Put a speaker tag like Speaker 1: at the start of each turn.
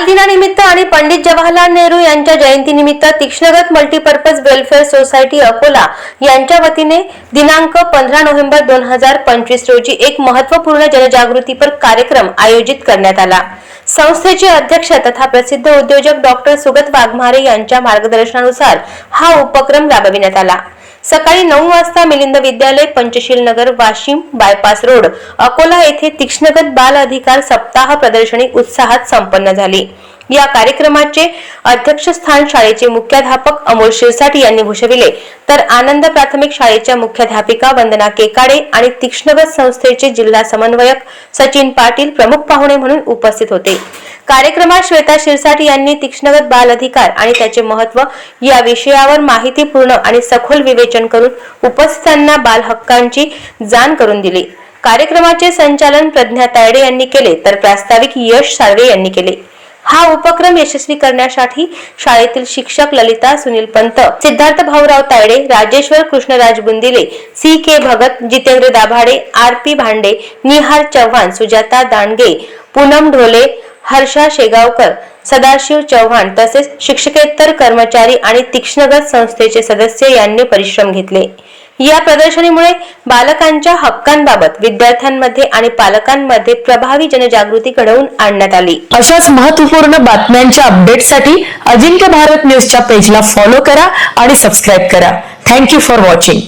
Speaker 1: बालदिनानिमित्त आणि पंडित जवाहरलाल नेहरू यांच्या जयंतीनिमित्त Tikshnagat multipurpose welfare society Akola यांच्या वतीने दिनांक पंधरा नोव्हेंबर दोन हजार पंचवीस रोजी एक महत्त्वपूर्ण जनजागृतीपर कार्यक्रम आयोजित करण्यात आला. संस्थेचे अध्यक्ष तथा प्रसिद्ध उद्योजक डॉक्टर सुगत वाघमारे यांच्या मार्गदर्शनानुसार हा उपक्रम राबविण्यात आला. सकाळी नऊ वाजता मिलिंद विद्यालय पंचशील नगर वाशिम बायपास रोड अकोला येथे तीक्ष्णगत बाल अधिकार सप्ताह प्रदर्शनी उत्साहात संपन्न झाली. या कार्यक्रमाचे अध्यक्षस्थान शाळेचे मुख्याध्यापक अमोल शिरसाट यांनी भूषविले. तर आनंद प्राथमिक शाळेच्या मुख्याध्यापिका वंदना केकाडे आणि तीक्ष्णगत संस्थेचे जिल्हा समन्वयक सचिन पाटील प्रमुख पाहुणे म्हणून उपस्थित होते. कार्यक्रमात श्वेता शिरसाट यांनी तीक्ष्णगत बाल अधिकार आणि त्याचे महत्त्व या विषयावर माहितीपूर्ण आणि सखोल विवेचन करून उपस्थितांना बाल हक्कांची जाण करून दिली. कार्यक्रमाचे संचालन प्रज्ञा तायडे यांनी केले तर प्रास्ताविक यश साळवे यांनी केले. हा उपक्रम यशस्वी करण्यासाठी शाळेतील शिक्षक Lalita Sunil Pant Siddharth Bhaurao Tayde Rajeshwar Krishnaraj Bundile C K Bhagat Jitendra Dabhade R P Bhande Nihar Chavan Sujata Dandge Poonam Dhole Harsha Shegaonkar Sadashiv Chavan तसेच शिक्षकेतर कर्मचारी आणि तीक्ष्णगत संस्थेचे सदस्य यांनी परिश्रम घेतले. या प्रदर्शनीमुळे बालकांच्या हक्कांबाबत विद्यार्थ्यांमध्ये आणि पालकांमध्ये प्रभावी जनजागृती घडवून आणण्यात आली.
Speaker 2: अशाच महत्त्वपूर्ण बातम्यांच्या अपडेटसाठी अजिंक्य भारत न्यूजच्या पेजला फॉलो करा आणि सबस्क्राईब करा. Thank you for watching